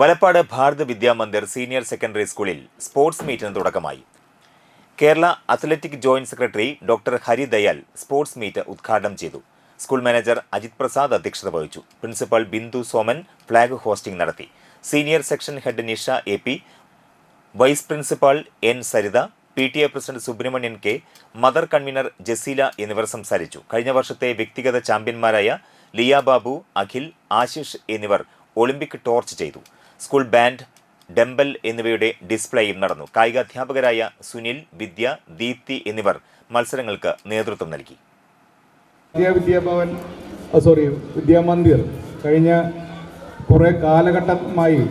Valappad Bharat Vidyamandir senior secondary സ്കൂളിൽ sports മീറ്റിന് തുടക്കമായി. Kerala athletic joint secretary doctor Hari Dayal sports meet ഉദ്ഘാടനം ചെയ്തു. സ്കൂൾ മാനേജർ അജിത് പ്രസാദ് അധ്യക്ഷത വഹിച്ചു. Principal Bindu Soman flag hosting നടത്തി. Senior section head Nisha A P vice principal N Saritha P T A president Subramanian K mother convener Jaseela എന്നിവർ സംസാരിച്ചു. കഴിഞ്ഞ വർഷത്തെ വ്യക്തിഗത ചാമ്പ്യന്മാരായ ലിയ ബാബു അഖിൽ ആശിഷ് എന്നിവർ ഒളിമ്പിക് ടോർച്ച് ചെയ്തു. സ്കൂൾ ബാൻഡ് ഡംബൽ എന്നിവയുടെ ഡിസ്പ്ലേയും നടന്നു. കായിക അധ്യാപകരായ സുനിൽ വിദ്യ ദീപ്തി എന്നിവർ മത്സരങ്ങൾക്ക് നേതൃത്വം നൽകി. വിദ്യാ വിദ്യാഭവൻ സോറി വിദ്യാമന്ദിർ കഴിഞ്ഞ കുറേ കാലഘട്ടമായി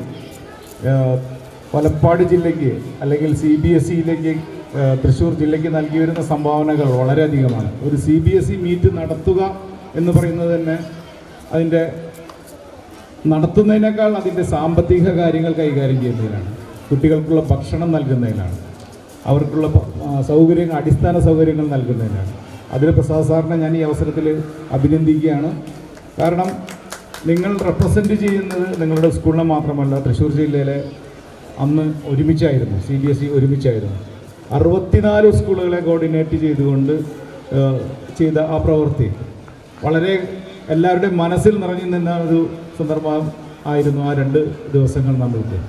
പലപ്പാട് ജില്ലയ്ക്ക് അല്ലെങ്കിൽ സി ബി എസ് ഇയിലേക്ക് തൃശ്ശൂർ ജില്ലയ്ക്ക് നൽകി വരുന്ന സംഭാവനകൾ വളരെയധികമാണ്. ഒരു C B S E meet നടത്തുക എന്ന് പറയുന്നത് തന്നെ അതിന്റെ നടത്തുന്നതിനേക്കാൾ അതിന്റെ സാമ്പത്തിക കാര്യങ്ങൾ കൈകാര്യം ചെയ്യുന്നതിനാണ്. കുട്ടികൾക്കുള്ള ഭക്ഷണം നൽകുന്നതിനാണ്. അവർക്കുള്ള സൗകര്യങ്ങൾ അടിസ്ഥാന സൗകര്യങ്ങൾ നൽകുന്നതിനാണ്. അതിൽ പ്രസാദ് സാറിനെ ഞാൻ ഈ അവസരത്തിൽ അഭിനന്ദിക്കുകയാണ്. കാരണം നിങ്ങൾ റെപ്രസെന്റ് ചെയ്യുന്നത് നിങ്ങളുടെ സ്കൂളിനെ മാത്രമല്ല തൃശ്ശൂർ ജില്ലയിലെ അന്ന് ഒരുമിച്ചായിരുന്നു സി ബി എസ് ഇ ഒരുമിച്ചായിരുന്നു. അറുപത്തിനാല് സ്കൂളുകളെ കോർഡിനേറ്റ് ചെയ്തുകൊണ്ട് ചെയ്ത ആ പ്രവൃത്തി. വളരെ എല്ലാവരുടെയും മനസ്സിൽ നിറഞ്ഞു നിന്ന ഒരു സന്ദർഭം ആയിരുന്നു ആ രണ്ട് ദിവസങ്ങൾ നമ്മൾക്ക്